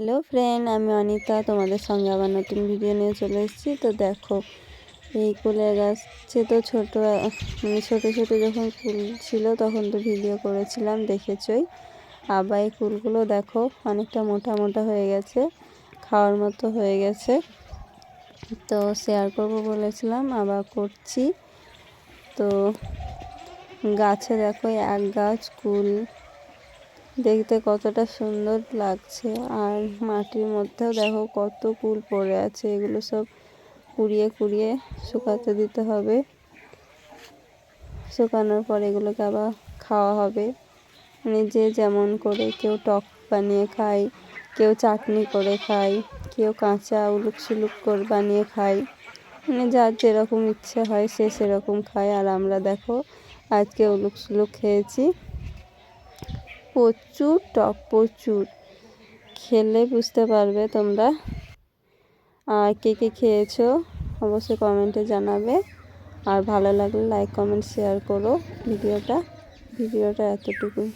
Hello friend আমি অনিতা, তোমাদের সঙ্গে আবার নতুন ভিডিও নিয়ে চলে এসেছি। তো দেখো, এই কুলের গাছে তো ছোটো মানে ছোটো ছোটো যখন কুল ছিল তখন তো ভিডিও করেছিলাম, দেখেছই। আবার এই কুলগুলো দেখো, অনেকটা মোটা মোটা হয়ে গেছে, খাওয়ার মতো হয়ে গেছে। তো শেয়ার করব বলেছিলাম, আবার করছি। তো গাছে দেখো, এক গাছ, কুল দেখতে কতটা সুন্দর লাগছে। আর মাটির মধ্যেও দেখো কত কুল পড়ে আছে। এগুলো সব কুড়িয়ে কুড়িয়ে শুকাতে দিতে হবে। শুকানোর পর এগুলোকে আবার খাওয়া হবে। মানে যে যেমন করে কেউ টক বানিয়ে খায়, কেউ চাটনি করে খায়, কেউ কাঁচা উলুক সুলুক করে বানিয়ে খায়। মানে যার যেরকম ইচ্ছে হয় সে সেরকম খায়। আর আমরা দেখো আজকে উলুক সুলুক খেয়েছি। প্রচুর, টক প্রচুর। খেলে বুঝতে পারবে তোমরা। আর কে কে খেয়েছো অবশ্যই কমেন্টে জানাবে। আর ভালো লাগলে লাইক, কমেন্ট, শেয়ার করো ভিডিওটা। ভিডিওটা এতটুকুই।